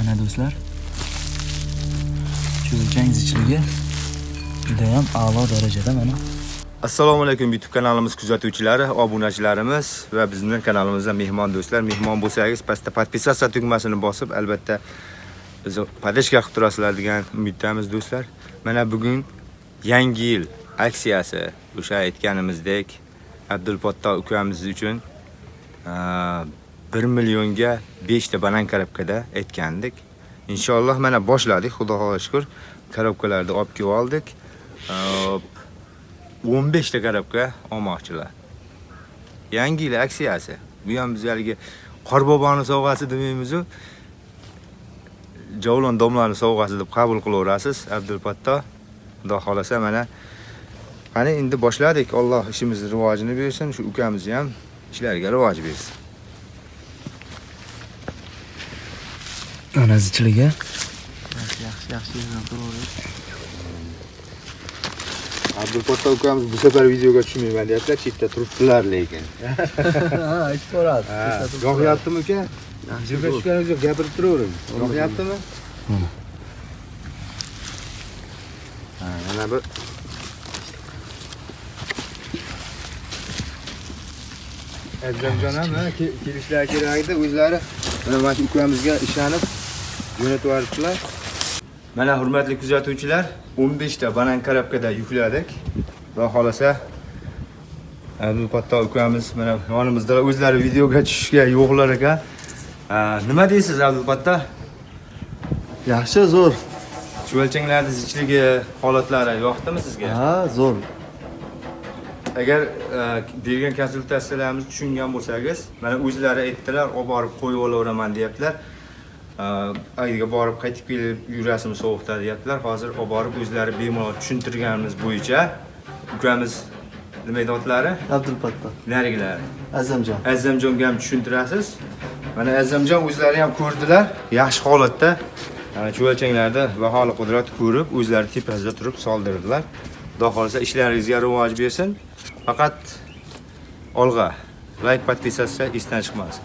Ana do'stlar. Cho'lchang zichligi judayam a'lo darajada mana. assalomu alaykum youtube kanalimiz kuzatuvchilari obunachilarimiz va bizning kanalimizda mehmon do'stlar mehmon bo'lsangiz pastda подписаться tugmasini bosib albatta bizni podeshka qilib turasizlar degan umiddamiz do'stlar mana bugun yangi yil aksiyasi o'sha aytganimizdek abdulfatto ukamiz uchun aa, 1 millionga 5 ta banan korobkada aytgandik inshaalloh mana boshladik xudoga shukur korobkalarni olib kelib oldik Aa, 15 ta korobka olmoqchilar. Yangi yil aksiyasi. Bu ham biz haligi Qorboboni sovg'asi demaymiz-ku. Javlon domlani sovg'asi deb qabul qilaverasiz, Abdulfatto. Xudo xolasa mana qani endi boshladik. Alloh ishimizni rivojini bersin, shu ukamizni ham ishlariga rivoj bersin. Ana zichligi. Yaxshi, yaxshi. Abdulfatto ukamiz bu safar videoga tushmayman deyaptilar, chetda turibdilar lekin. Ha, aytib ko'rasiz. Yoqyaptimi uka? Zo'r. tushganingiz yo'q, gapirib turavering. Yoqyaptimi? Mana. Bu Azamjon ham ha, ke- kelishlari kerak edi o'zlari. Mana mana shu ukamizga ishonib yuboribdilar. Mana hurmatli kuzatuvchilar, 15 ta banan korobkada yukladik. Xudo xolasa Abdulfatto ukamiz mana yonimizda o'zlari videoga tushishga yo'qlar ekan. Ha, Nima deysiz Abdulfatto? Yaxshi, zo'r. Shu o'lchanglarni zichligi holatlari yoqdimi sizga? Ha, zo'r. Agar bergan konsultatsiyalarimizni tushungan bo'lsangiz, mana o'zlari aytdilar, olib borib qo'yib olaveraman deyaptilar. E, Ayga borib qaytib kelib yurasizmi sovuqda deyaptilar. Hozir olib borib o'zlari bemalol tushuntirganimiz bo'yicha ukamiz nima edi otlari? Abdulfatto. Narigilari. Azamjon. Azamjonga ham tushuntirasiz. Mana Azamjon o'zlari ham ko'rdilar, yaxshi holatda. Mana shu o'lchanglarda baholi qudrat ko'rib, o'zlari tepasida turib soldirdilar. Xudo xolasa ishlaringizga rivoj bersin. Faqat olg'a, like, podpisatsiya esdan chiqmasin.